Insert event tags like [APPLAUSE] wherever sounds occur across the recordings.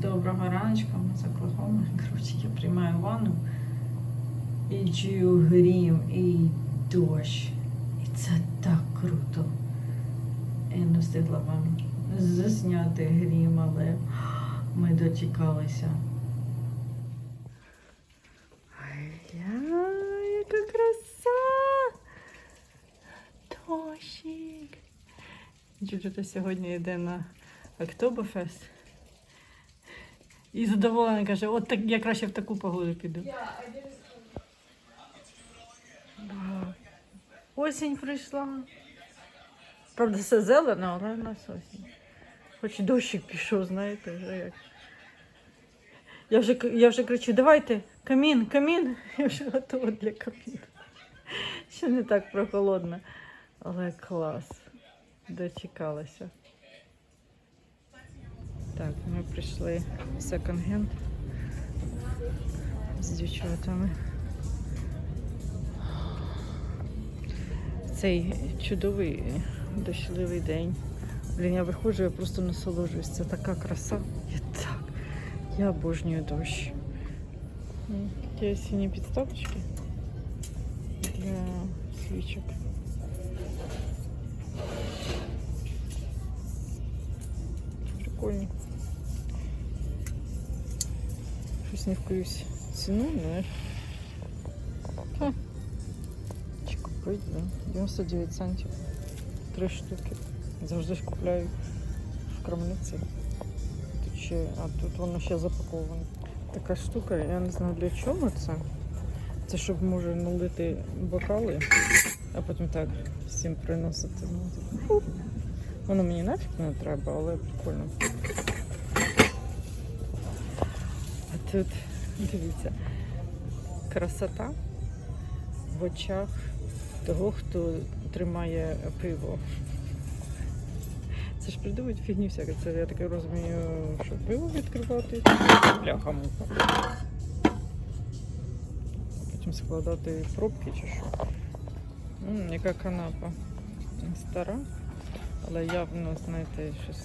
Доброго раночка, ми за кругом. Коротше, я приймаю ванну і чую грім і дощ. І це так круто. Я не встигла вам засняти грім, але ми дочекалися. Яка краса! Дощик! Сьогодні йде на Октоберфест. І задоволена каже, от так я краще в таку погоду піду. Да. Осінь прийшла. Правда, все зелено, але в нас осінь. Хоч дощик пішов, знаєте, вже як. Я вже, я вже кричу, давайте, камін, камін. [LAUGHS] Я вже готова для каміну. Ще не так прохолодно. Але клас. Дочекалася. Так, ми прийшли в секонд-хенд з дівчатами. Цей чудовий дощливий день. Блін, я виходжу, я просто насолоджуюсь. Це така краса. Я так. Я обожнюю дощ. Такі сині підставочки для свічок. Прикольно. Щось не вкуюсь ціну, але. Ха. Купить, да? 99 центів. Три штуки. Завжди ж купляю в крамниці. Тут ще, а тут воно ще запаковане. Така штука, я не знаю для чого це. Це щоб може налити бокали, а потім так всім приносити. Ну. Воно мені нафіг не треба, але прикольно. Тут, дивіться, красота в очах того, хто тримає пиво. Це ж придумують фігні всяке. Це я таке розумію, що пиво відкривати. Бляха муха. Потім складати пробки чи що. М, яка канапа. Стара, але явно, знаєте, щось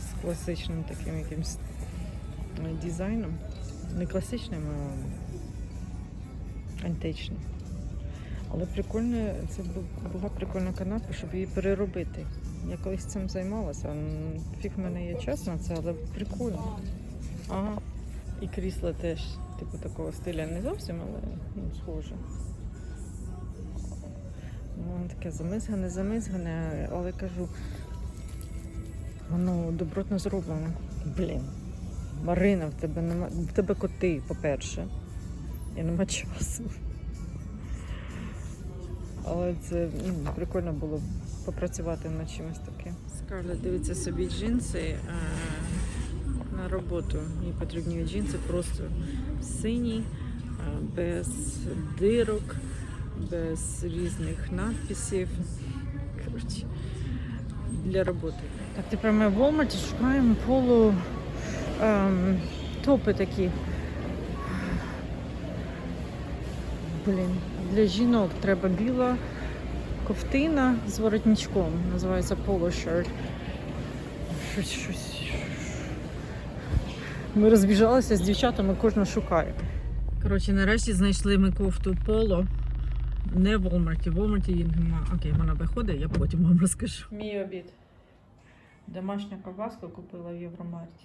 з класичним таким якимсь дизайном. Не класичним, а античним. Але прикольно, це була прикольна канапа, щоб її переробити. Я колись цим займалася. Фіг в мене є час на це, але прикольно. Ага. І крісло теж, типу, такого стиля не зовсім, але ну, схоже. Ну, Воно таке замизгане, замизгане, але кажу, воно добротно зроблено. Блін. Марина, в тебе нема. В тебе коти, по-перше. І нема часу. Але це ну, прикольно було попрацювати над чимось таким. Скарлет дивиться собі джинси е, на роботу. Їй потрібні джинси просто сині, е, без дирок, без різних надписів. Коротше, для роботи. Так, тепер ми в Walmart шукаємо полу ем, топи такі. Блін, для жінок треба біла ковтина з воротничком. Називається Polo Shirt. Щось, щось. Ми розбіжалися з дівчатами, кожна шукає. Коротше, нарешті знайшли ми кофту Polo. Не в Walmart. В Walmart її нема. Окей, вона виходить, я потім вам розкажу. Мій обід. Домашня ковбаска купила в Євромарті.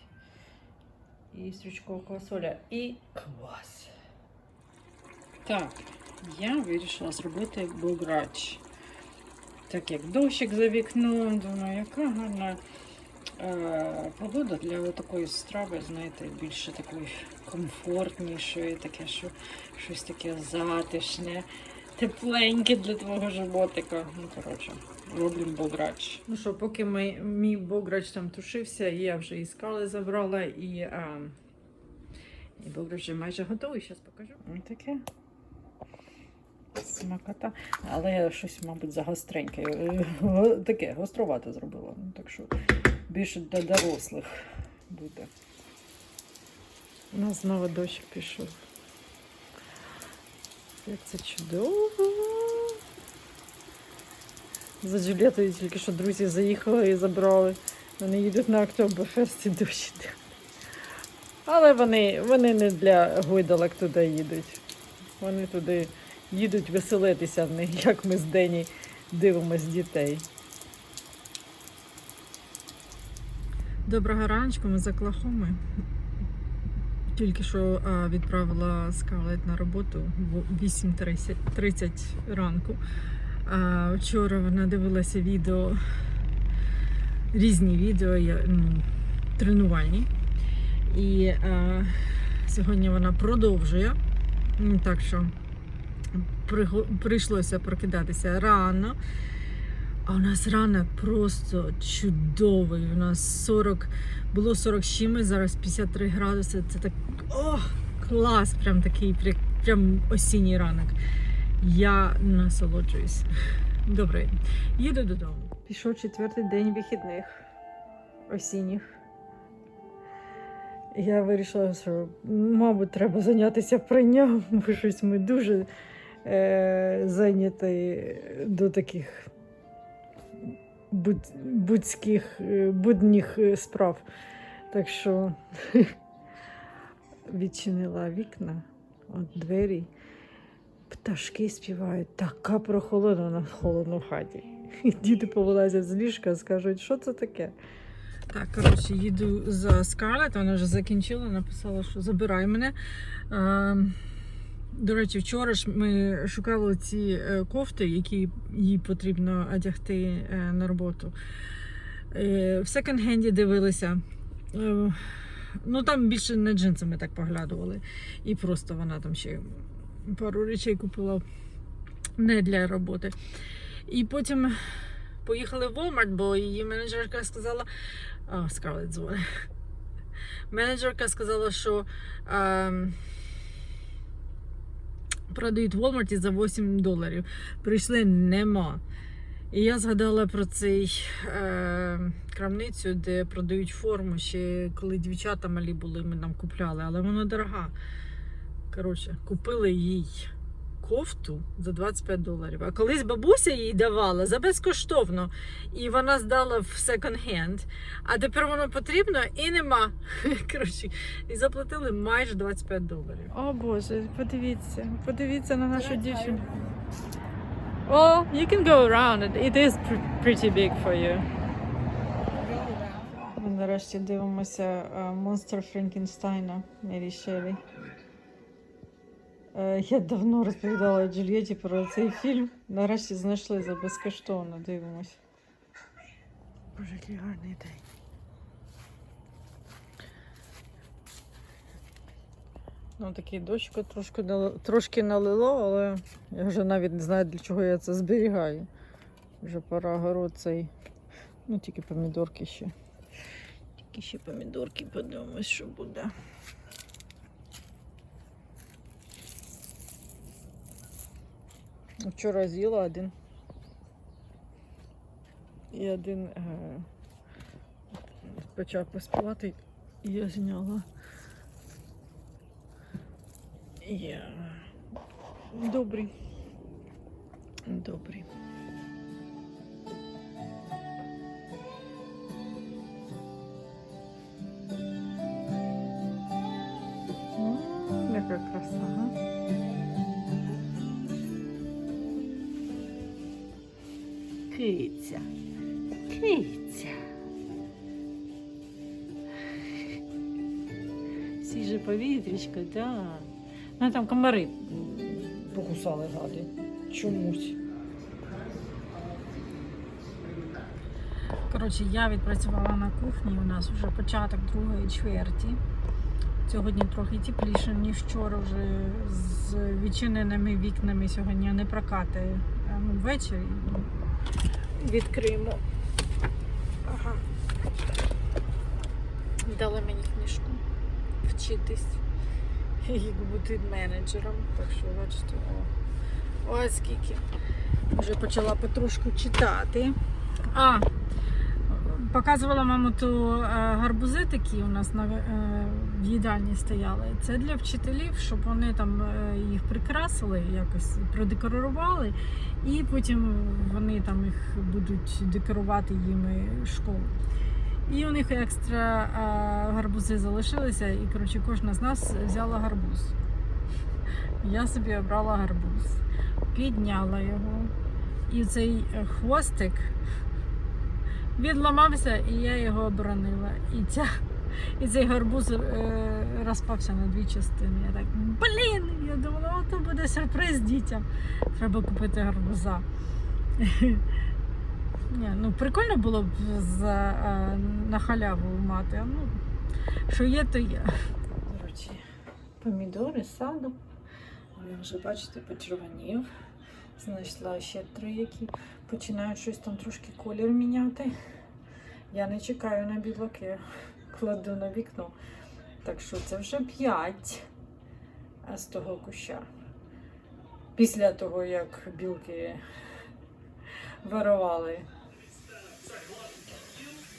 І стрічкова квасоля. І квас. Так, я вирішила зробити буграч. Так як дощик за вікном, думаю, яка гарна е, погода для такої страви, знаєте, більше такої комфортнішої, таке, що щось таке затишне, тепленьке для твого животика. Ну, коротше, робимо буграч. Ну що, поки ми, мій буграч там тушився, я вже і скали забрала, і, а, і буграч вже майже готовий, зараз покажу. Ось таке. Смакота. Але щось, мабуть, загостреньке. Е, Таке гострувате зробила. Ну, так що більше для дорослих буде. У нас знову дощ пішов. Як це чудово. За Джулієтою тільки що друзі заїхали і забрали. Вони їдуть на Октоберфест і дощ іде. Але вони, вони не для гойдалок туди їдуть. Вони туди їдуть веселитися в них, як ми з Дені дивимось дітей. Доброго раночку, ми з Оклахоми. Тільки що відправила Скарлет на роботу в 8.30 ранку. Вчора вона дивилася відео, різні відео, ну, тренувальні. І а, сьогодні вона продовжує. Так що прийшлося прокидатися рано. А у нас ранок просто чудовий. У нас 40, було 40 з чимось, зараз 53 градуси. Це так о, клас! Прям такий прям осінній ранок. Я насолоджуюсь. Добре, їду додому. Пішов четвертий день вихідних осінніх. Я вирішила, що, мабуть, треба зайнятися пранням, [LAUGHS] бо щось ми дуже е, зайняті до таких будь, будських, е, будніх е, справ. Так що [LAUGHS] відчинила вікна, от двері, пташки співають, така прохолодна на холодно в хаті. Діти повилазять з ліжка, скажуть, що це таке. Так, коротше, їду за Скарлет, вона вже закінчила, написала, що забирай мене. До речі, вчора ж ми шукали ці е, кофти, які їй потрібно одягти е, на роботу. Е, В секонд-хенді дивилися. Ну там більше не джинсами так поглядували. І просто вона там ще пару речей купила не для роботи. І потім поїхали в Walmart, бо її менеджерка сказала. А, Скарлет дзвонить. Менеджерка сказала, що. ем, продають в Walmart за 8 доларів. Прийшли нема. І я згадала про цей е, крамницю, де продають форму. Ще коли дівчата малі були, ми нам купляли, але вона дорога. Коротше, купили їй кофту за 25 доларів. А колись бабуся їй давала за безкоштовно. І вона здала в секонд-хенд. А тепер воно потрібно і нема. [LAUGHS] Коротше, і заплатили майже 25 доларів. О Боже, подивіться, подивіться на нашу дівчину. Well, you can go around. It- is pretty big for you. Ми нарешті дивимося е, монстр Франкенстайна Мері Шелі. Е, Я давно розповідала Джульєті про цей фільм. Нарешті знайшли за безкоштовно. Дивимось. Боже, який гарний день. Ну, такий дощик трошки, трошки налило, але я вже навіть не знаю, для чого я це зберігаю. Вже пора город цей. Ну, тільки помідорки ще. Тільки ще помідорки подивимось, що буде. Вчора з'їла один. І один е, почав поспівати, і я зняла. Я... Добрий. Добрий. Киця. Киця. Свіже повітрячко, да. Ну там комари покусали гади. Чомусь. Коротше, я відпрацювала на кухні. У нас вже початок другої чверті. Сьогодні трохи тепліше, ніж вчора вже з відчиненими вікнами сьогодні не прокатає. Ну, ввечері відкриємо. Ага. Дали мені книжку вчитись як бути менеджером. Так що, бачите, о, ось скільки. Вже почала потрошку читати. А, показувала маму ту е, гарбузи такі у нас на, е, в їдальні стояли. Це для вчителів, щоб вони там е, їх прикрасили, якось продекорували, і потім вони там їх будуть декорувати їм школу. І у них екстра гарбузи залишилися, і коротше, кожна з нас взяла гарбуз. Я собі обрала гарбуз, підняла його. І цей е, хвостик відламався, і я його оборонила. І, ця, і цей гарбуз е, розпався на дві частини. Я так, блін! Я думала, о, то буде сюрприз дітям. Треба купити гарбуза. [LAUGHS] Ні, ну прикольно було б за, е, на халяву мати. Ну, що є, то є. Коротше, помідори саду. Він вже, бачите, почервонів. Знайшла ще три, які починають щось там трошки колір міняти. Я не чекаю на білоки, кладу на вікно. Так що це вже п'ять з того куща. Після того, як білки вирували.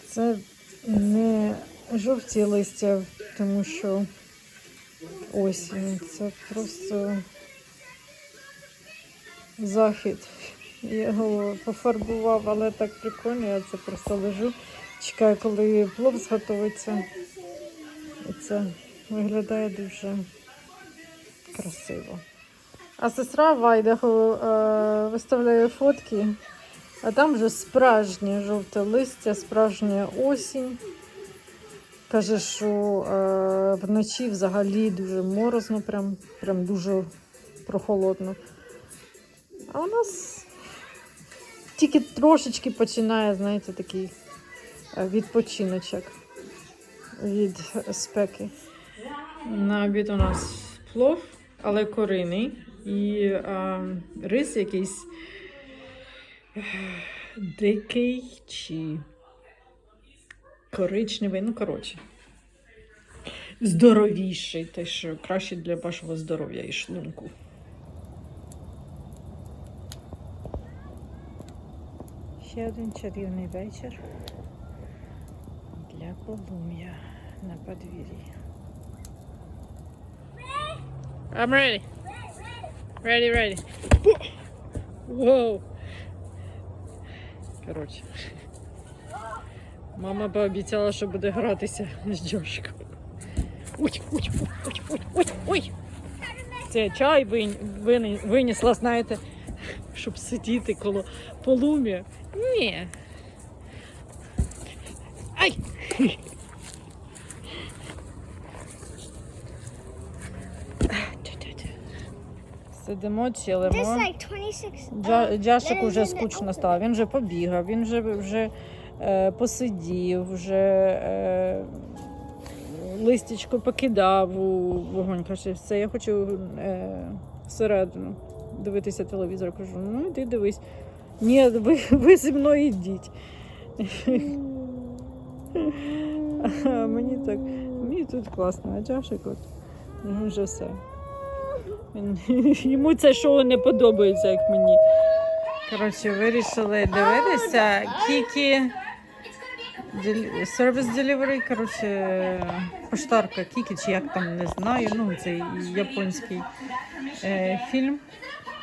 Це не жовті листя, тому що осінь. Це просто захід. Я його пофарбував, але так прикольно, я це просто лежу. Чекаю, коли плов зготовиться. І це виглядає дуже красиво. А сестра в е, виставляє фотки, а там вже справжнє жовте листя, справжня осінь. Каже, що е, вночі взагалі дуже морозно, прям, прям дуже прохолодно. А у нас тільки трошечки починає, знаєте, такий е, відпочиночок від спеки. На обід у нас плов, але куриний. І е, рис якийсь е, дикий чи коричневий, ну коротше. Здоровіший, те, що краще для вашого здоров'я і шлунку. Ще один чарівний вечір для полум'я на подвір'ї. I'm ready. Ready, ready. Whoa. Коротше. Мама пообіцяла, що буде гратися з Джошиком. Ой, ой, ой, ой, ой, ой. Це чай винесла, знаєте, щоб сидіти коло полум'я. Ні. Ай! Сидимо, чилимо. Джа, Джашик уже скучно став. Він вже побігав, він вже, вже е, посидів, вже е, листячко покидав у вогонь. Каже, все, я хочу е, всередину дивитися телевізор. Кажу, ну йди дивись. Ні, ви, ви зі мною йдіть. Мені так, мені тут класно, а Джашик от він вже все. Йому це шоу не подобається, як мені. Коротше, вирішили дивитися. Кікі Service Delivery, коротше, поштарка Кікі, чи як там не знаю. Ну, це японський е, фільм.